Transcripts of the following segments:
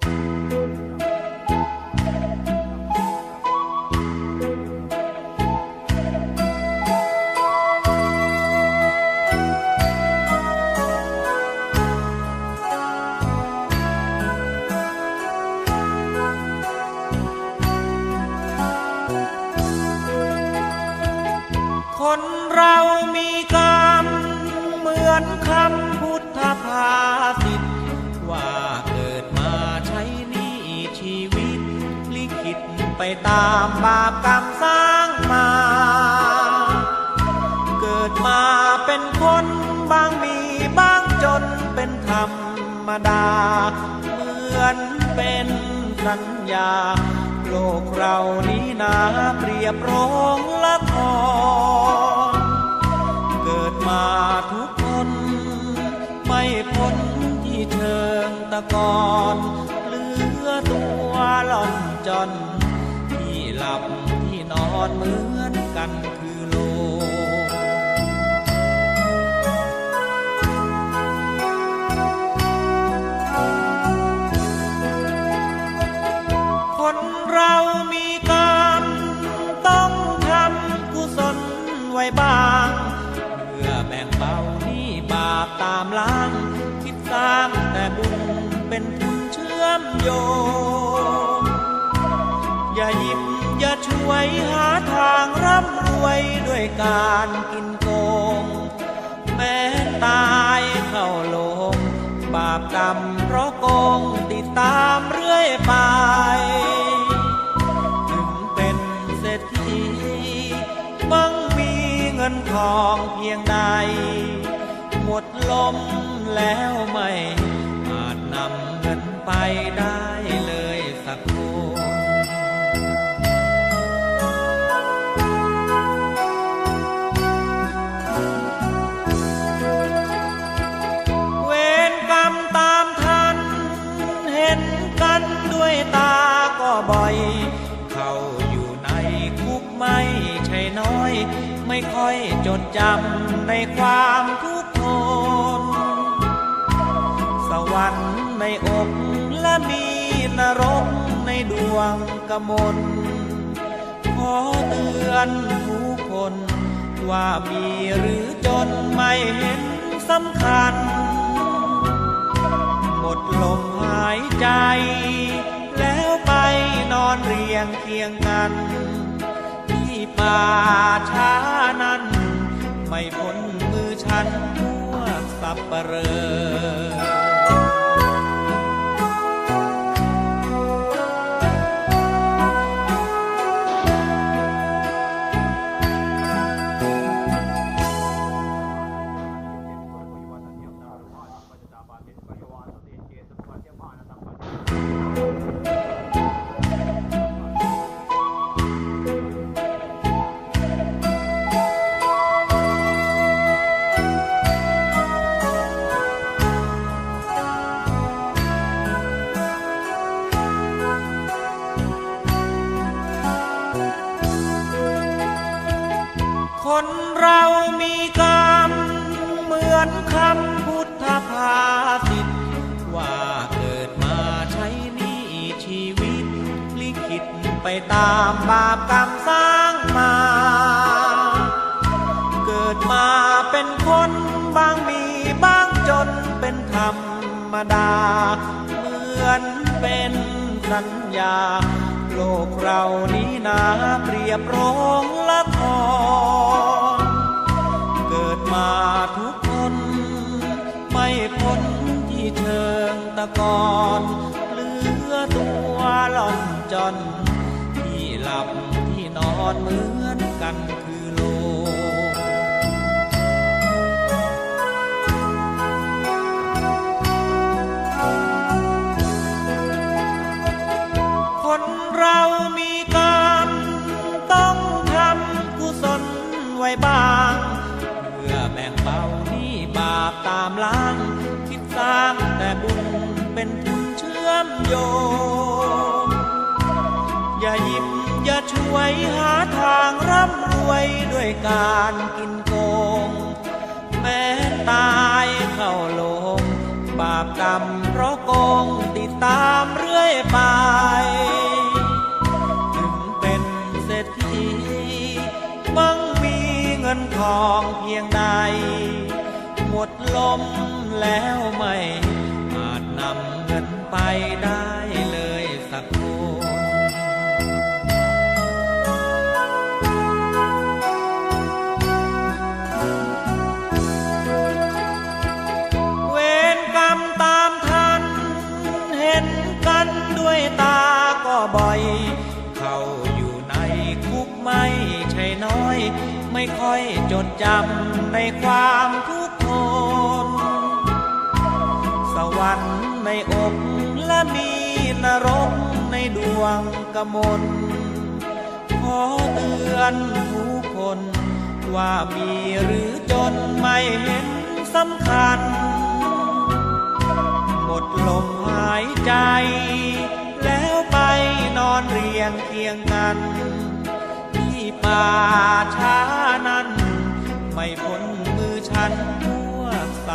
คนเรามีกรรมเหมือนคำพุทธภาษ ตไปตามบาปกรรมสร้างมา เกิดมาเป็นคนบางมีบางจนเป็นธรรมดา เหมือนเป็นสัญญา โลกเรานี้นาเปรียบโรงละคร เกิดมาทุกคน ไม่พ้นที่เชิงตะกอนเหลือตัวล่อนจอน หลับที่นอนเหมือนกันคือโลคนเรามีกรรมต้องทำกุศลไว้บ้างเพื่อแบ่งเบาหนี้บาปตามล้างคิดสร้างแต่บุญเป็นทุนเชื่อมโยง ด้วยการกินโกง แม้ตายเข้าลง บาปกรรมเพราะโกงติดตามเรื่อยไป ถึงเป็นเศรษฐีบังมีเงินทองเพียงใด หมดลมแล้วไม่อาจนำเงินไปได้เลย ไม่ค่อยจดจำในความทุกข์ทน สวรรค์ในอกและมีนรกในดวงกมลขอเตือนทุกคน ว่ามีหรือจนไม่เห็นสำคัญ หมดลมหายใจ แล้วไปนอนเรียงเคียงกัน ป่าช้านั้น ไม่พ้นมือฉันพวกสับปะเรอ ตามบาปกรรมสร้างมา เกิดมาเป็นคนบางมีบางจนเป็นธรรมดา เหมือนเป็นสัญญา โลกเรานี้นาเปรียบโรงละคร เกิดมาทุกคน ไม่พ้นที่เชิงตะกอนเหลือตัวหล่อนจน ที่หลับที่นอนเหมือนกันคือโลคนเรามีกรรมต้องทำกุศลไว้บ้าง เพื่อแบ่งเบาหนี้บาปตามล้าง คิดสร้างแต่บุญเป็นทุนเชื่อมโยงอย่ายิบอย่า ช่วยหาทางร่ำรวยด้วยการกินโกง แม้ตายเข้าลง บาปกรรมเพราะโกงติดตามเรื่อยอยไป ถึงเป็นเศรษฐีมั่งมีเงินทองเพียงใด หมดลมแล้วไม่อาจนำเงินไป ไม่ค่อยจดจำในความทุกข์ทนสวรรค์ในอกและมีนรกในดวงกมลขอเตือนทุกคน ว่ามีหรือจนไม่เห็นสำคัญ หมดลมหายใจ แล้วไปนอนเรียงเคียงกัน ที่ป่าชา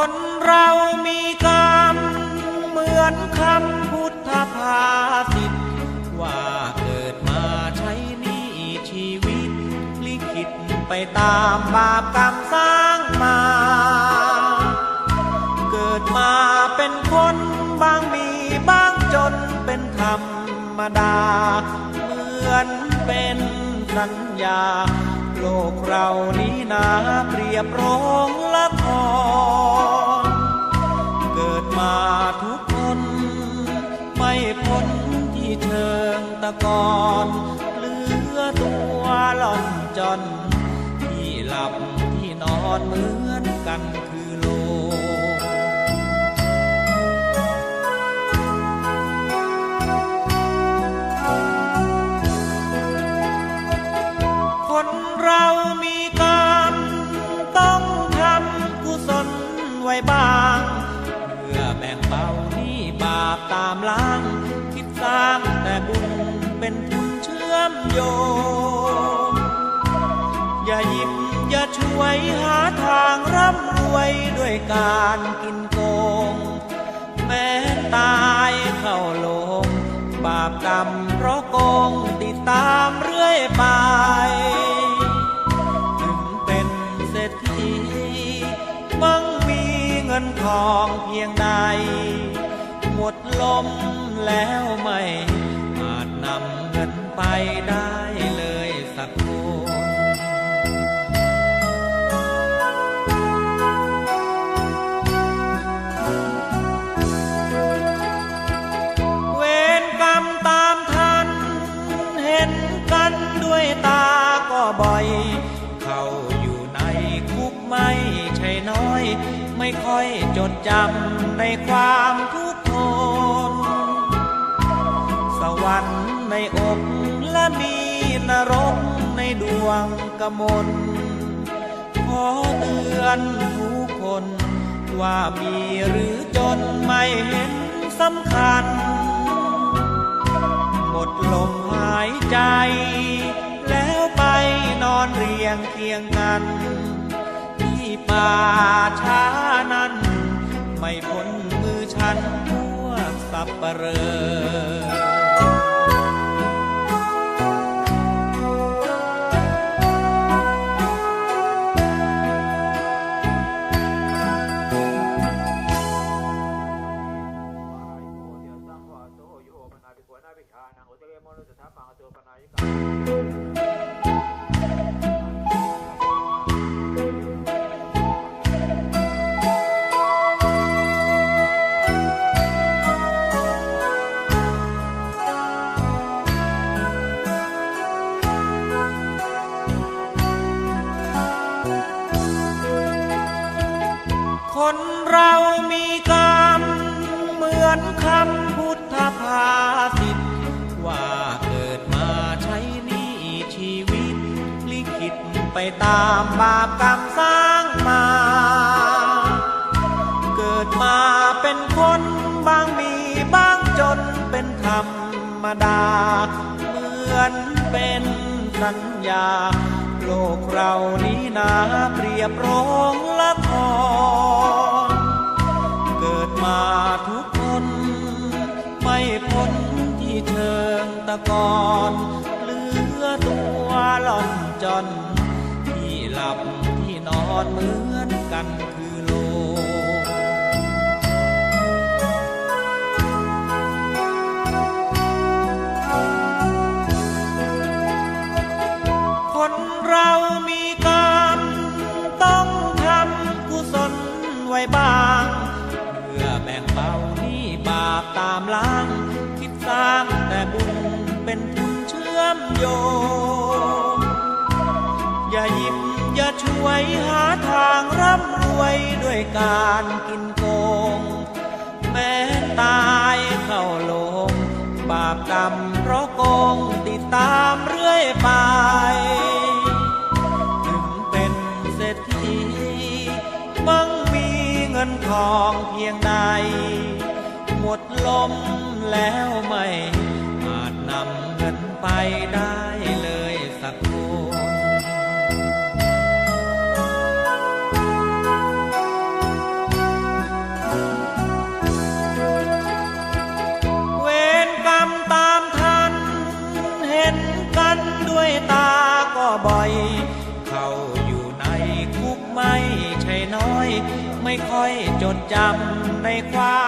คนเรามีกรรม เหมือนคำพุทธภาษิตว่าเกิดมาใช้นี้ชีวิต ลิขิตไปตามบาปกรรมสร้างมา เกิดมาเป็นคนบางมีบางจนเป็นธรรมดา เหมือนเป็นสัญญา โลกเรานี้นาเปรียบรองละคร เกิดมาทุกคน ไม่พ้นที่เชิงตะกอนเหลือตัวล่อนจนที่หลับที่นอนเหมือนกันคือ เป็นทุนเชื่อมโยง อย่าหยิบอย่าช่วยหาทางร่ำรวยด้วยการกินโกง แม้ตายเข้าลง บาปกรรมเพราะโกงติดตามเรื่อยไป ถึงเป็นเศรษฐีมั่งมีเงินทองเพียงใด หมดลมแล้วไม่ ไปได้เลยสักคนเวรกรรมตามทัน เห็นกันด้วยตาก็บ่อย เข้าอยู่ในคุกไม่ใช่น้อย ไม่ค่อยจดจำในความ มีนรกในดวงกมลขอเตือนทุกคน ว่ามีหรือจนไม่เห็นสำคัญ หมดลมหายใจ แล้วไปนอนเรียงเคียงกัน ที่ป่าช้านั้น ไม่พ้นมือฉันพวกสับเปรอ คำพุทธภาษิตว่าเกิดมาใช้นี้ชีวิต ลิขิตไปตามบาปกรรมสร้างมา เกิดมาเป็นคนบางมีบางจนเป็นธรรมดา เหมือนเป็นสัญญา โลกเรานี้นาเปรียบโรงละคร เกิดมาทุก พ้นที่เชิงตะกอนเหลือตัวหล่อนจนที่หลับที่นอนเหมือนกันคือ โย อย่าหยิบอย่าช่วยหาทางร่ำรวยด้วยการกินโกง แม้ตายเข้าลง บาปกรรมเพราะโกงติดตามเรื่อยไป ถึงเป็นเศรษฐีมั่งมีเงินทองเพียงใด หมดลมแล้วไม่ ไปได้เลยสักคนเวรกรรมตามทัน เห็นกันด้วยตาก็บ่อย เข้าอยู่ในคุกไม่ใช่น้อย ไม่ค่อยจดจำในความ